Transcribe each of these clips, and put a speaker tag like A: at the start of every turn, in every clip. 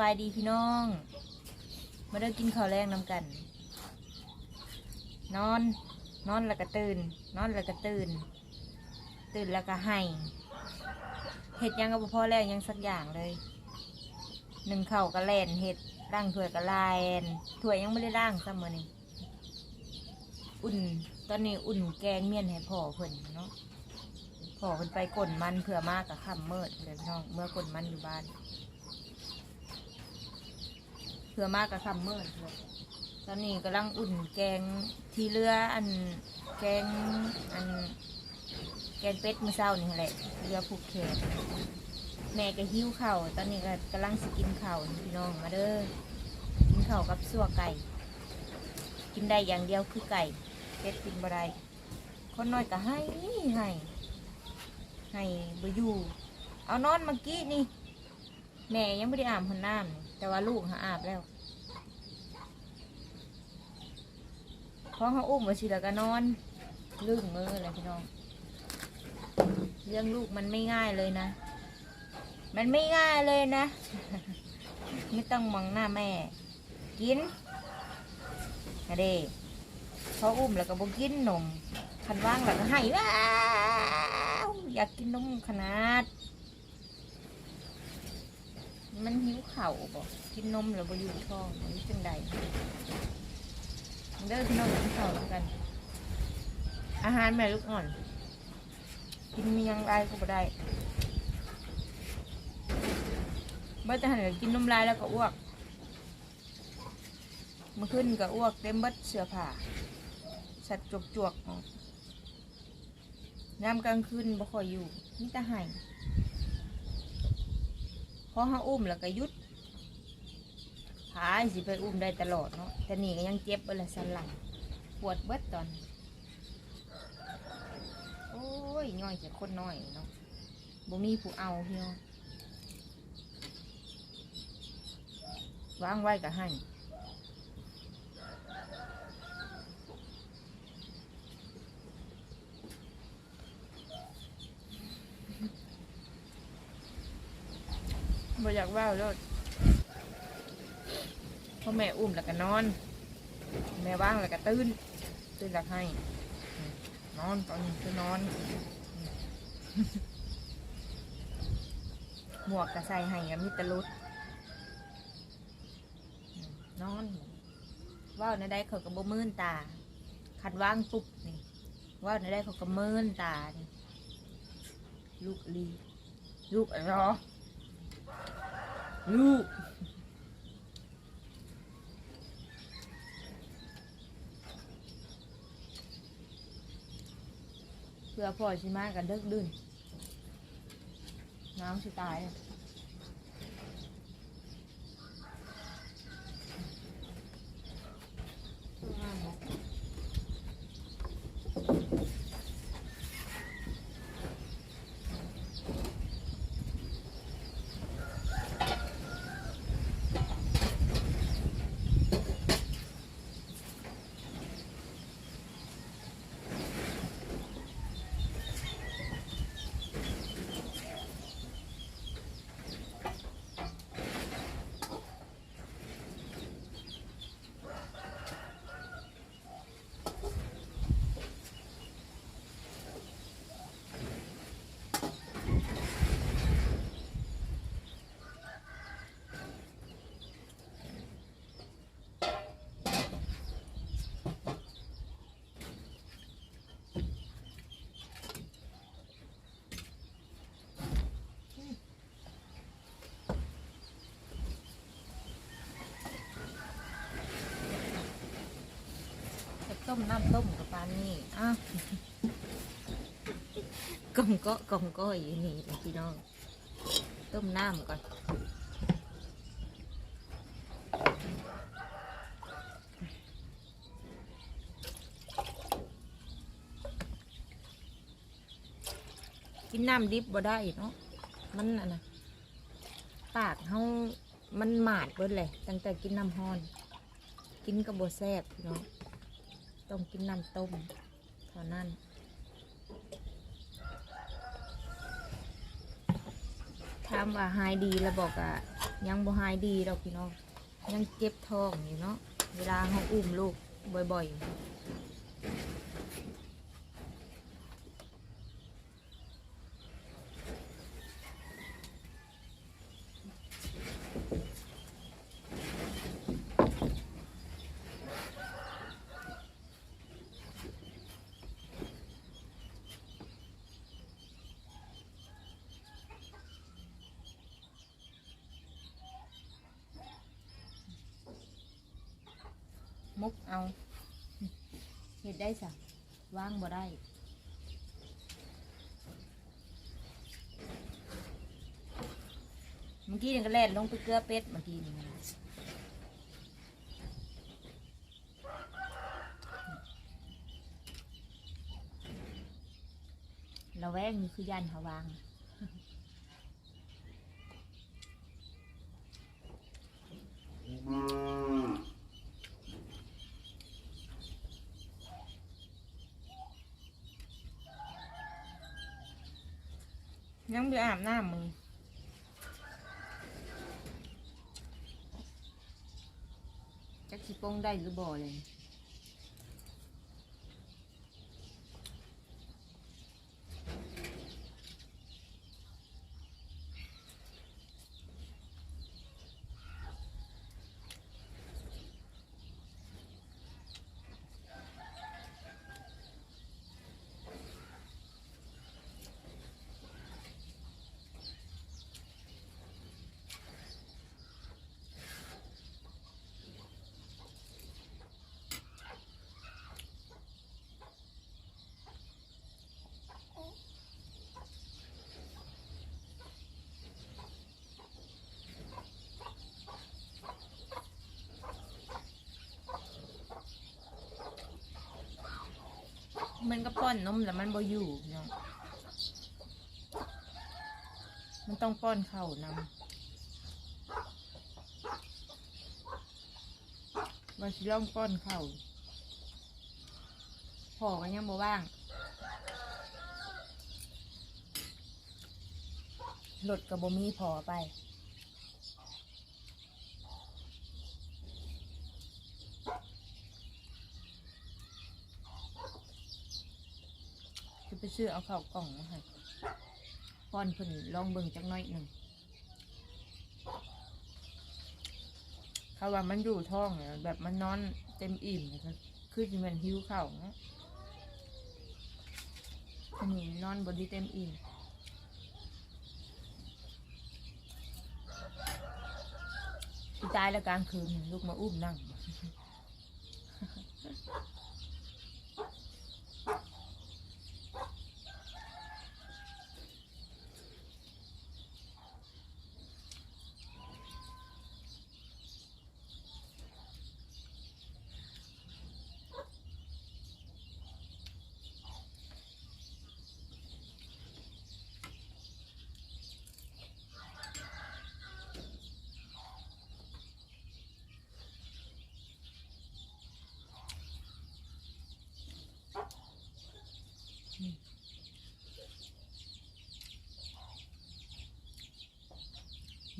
A: บายดีพี่น้อง มาเด้อกินข้าวแรงนำกัน นอน นอนแล้วก็ตื่น นอนแล้วก็ตื่น ตื่นแล้วก็ให้เห็ดยังก็บ่พอแล้วยังสักอย่างเลย หนึ่งเข่าก็แล่นเห็ดร่างถ้วยก็ลายนถ้วยยังไม่ได้ร่างซ้ำมือนี่อุ่น ตอนนี้อุ่นแกงเมี่ยนให้พ่อเพิ่นเนาะพ่อเพิ่นไปกลนมันเผื่อมากกับค่ำเมิดเลยพี่น้อง เมื่อกลนมันอยู่บ้าน เผื่อมากกับคำเมิดเลยตอนนี้กำลังอุ่นแกงที่เรืออันแกงอันแกงเป็ดมื้อเช้านี่แหละเรือผูกแขนแม่ก็หิ้วเข่าตอนนี้ก็กำลังสกินเข้าพี่น้องมาเด้อกินเข้ากับซัวไก่ กินได้อย่างเดียวคือไก่เป็ดกินบ่ได้คนน้อยก็ให้ให้ให้บ่อยู่เอานอนเมื่อกี้นี่ แม่ยังไม่ได้อาบหันน้ำแต่ว่าลูกหาอาบแล้ว เพราะเขาอุ้มมาสิแล้วก็นอนลื่นมือเลยพี่น้อง เรื่องลูกมันไม่ง่ายเลยนะ มันไม่ง่ายเลยนะ ไม่ต้องมองหน้าแม่ กินอะเด้เขาอุ้มแล้วก็บอกกินนมคันว่างแล้วก็ให้ว้าวอยากกินนมขนาด มันหิวเข่าบอกกินนมแล้วบ่อยู่ท้องมันจังใด เด้อพี่น้องกินข้าวแล้วกัน อาหารแม่ลูกอ่อน กินมียังไรก็บ่ได้บ่จะหันกินนมลายแล้วก็อ้วกมื่อขึ้นก็อ้วกเต็มเบัดเสื้อผ้าสัตว์จวกจวกๆออกยามกลางคืนบ่ค่อยอยู่มีแต่ให้พอเขาอุ้มแล้วก็ยุด ผายสิไปอุ้มได้ตลอดเนาะแต่นี่ก็ยังเจ็บเวลาสันหลังปวดเบิดตอน โอ้ยย่อยจะคนน้อยเนาะบ่มีผู้เอาเพี่น้องวางไว้ก็ให้บ่อยากว่าวเลยพ่อ แม่อุ้มแล้วก็นอน แม่ว่างแล้วก็ตื่นตื่นแล้วให้ นอนตอนนี้คือนอน หมวกก็ใส่ให้กับมิตรลุดนอนว่าวในได้เขาก็บ่มื่นตาขัดว่างปุ๊บนี่ว่าวในได้เขาก็มื่นตานี่ลูกลี ลูกรอลูก เพื่อพ่อชิมากันเดึกดื่นน้ำสิตายอะจะ ต้มน้ำต้มกับปานนี่อ้าวกล่องก็กล่องก็อยู่นี่พี่น้อง ต้มน้ำก่อนกินน้ำดิบบ่ได้เนาะ มันอะนะปากเฮามันหมาดเบิดเลย ตั้งแต่กินน้ำฮอน กินกับบ่แซ่บเนาะ ต้องกินน้ำต้มเท่านั้นถามว่าหายดีแล้วบอกอะยังบ่หายดีดอกพี่น้องยังเจ็บท้องอยู่เนาะเวลาเขาอุ้มลูกบ่อยๆ มุกเอาเห็ดได้สะว่างบ่ได้เมื่อกี้ยังก็แล่นลงไปเกลือเป็ดเมื่อกี้นี่นะเราแวงนี่คือย่านเขาวาง ยังไปอาบน้ำมือจักสิโป้งได้หรือบ่เลย มันก็ป้อนนมแล้วมันบ่อยู่เนาะมันต้องป้อนเข้านำว่าสิลองป้อนเข้าพ่อก็ยังบ่ว่างรถกับบ่มีพอไป จะไป ซื้อเอาข้าวกล่องมาให้ป้อนเพิ่นลองเบิ่งจักหน้อยหนึ่งเขาว่ามันอยู่ท้องเนี่ยแบบมันนอนเต็มอิ่มเนี่ยคือจะมันหิวข้าวเนาะอันนี้นอนบไดีเต็มอิ่มตายแล้วกลางคืนลูกมาอุ้มนั่ง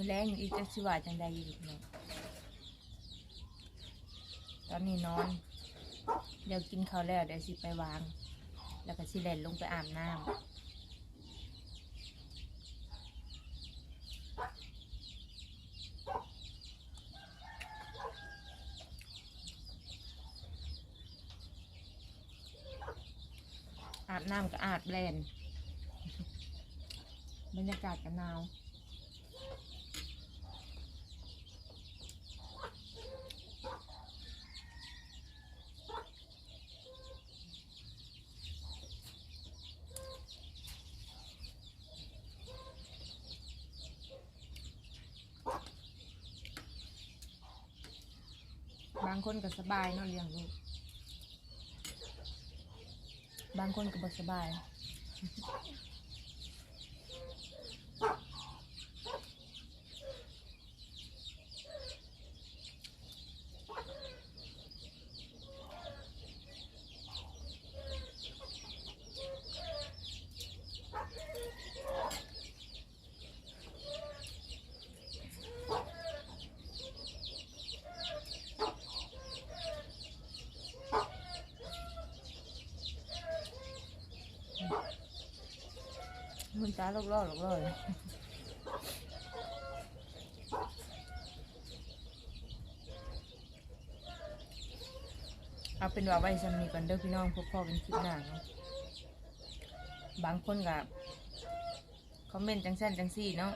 A: มือแรงอีกจะสิว่าจังใดอยู่เนาะตอนนี้นอน เดี๋ยวกินข้าวแล้วเดี๋ยวสิไปวาง แล้วก็สิเล่นลงไปอาบน้ำอาบน้ำก็อาบแลนบรรยากาศก็หนาวางคนก็สบายเนาะเลี้ยงลูก บางคนก็บ่สบายาลอกล่อลอกล่อเลยเอาเป็นว่าไว้สำนีก่อนเด้อพี่น้องพวกพ่อเป็นคลิปหน้าเนาะบางคนกับคอมเมนต์จังสั้นจังสี่เนาะ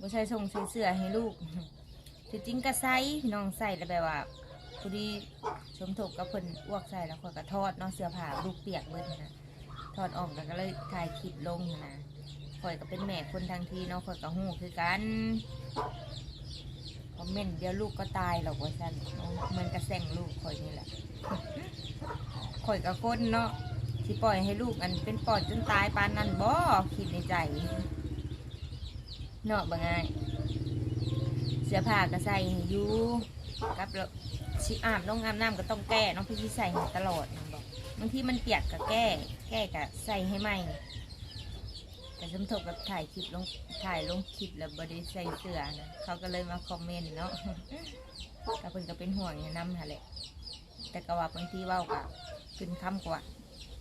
A: บ่ใส่ส่งใส่เสื้อให้ลูกที่จริงก็ใส่พี่น้องใส่แล้วแบบว่าพอดีสมทบกับเพิ่นอ้วกใส่แล้วข่อยก็ทอดเนาะเสื้อผ้าลูกเปียกเบิดนะทอดออกแล้วก็เลยถ่ายคลิปลงนะ ข่อยก็เป็นแม่คนทางทีเนาะข่อยก็หูคือกันคอมเมนต์เดี๋ยวลูกก็ตายหรอกว่าซั่นเนาะมันก็แซงลูกข่อยนี่แหละข่อยกับคนเนาะที่ปล่อยให้ลูกอันเป็นปอดจนตายปานนั้นบ่คิดในใจเนาะบ่ง่ายเสื้อผ้าก็ใส่ให้อยู่กับแล้วสิอาบน้องอาบน้ำก็ต้องแก้น้องพี่ใส่ตลอดบอกบางทีมันเปียกก็แก้ แก้ก็ใส่ให้ใหม่ แต่สมทบกับถ่ายคลิปลงถ่ายลงคลิปแล้วบได้ใส่เสื้อนะเขาก็เลยมาคอมเมนต์เนาะก็เพิ่นก็เป็นห่วงอย่างนั้นหั่นแหละแต่ก็ว่าบางทีเว่ากับขึ้นคำกว่า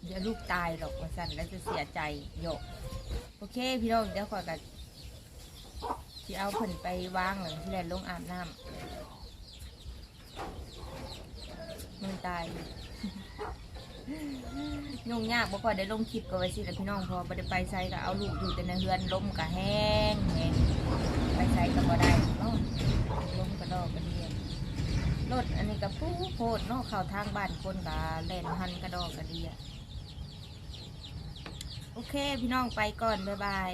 A: เดี๋ยวลูกตายหรอกว่าสั่นแล้วจะเสียใจโยกโอเค พี่น้องเดี๋ยวขอกับที่เอาเพิ่นไปวางหลังที่แลนลงอาบน้ำมันตาย ยุ่งยากบ่ค่อยได้ลงคลิปก็ไว้สิแหละพี่น้องพอบ่ได้ไปใส่ก็เอาลูกอยู่แต่ในเฮือนล้มก็แห้งแห้งไปใส่ก็บ่ได้เนาะล้มก็ดอกก็เดียนรถอันนี้กับปูโพดเนาะเข้าทางบ้านคนกับเล่นหันกระดอกกระเดียโอเค พี่น้องไปก่อนบ๊ายบาย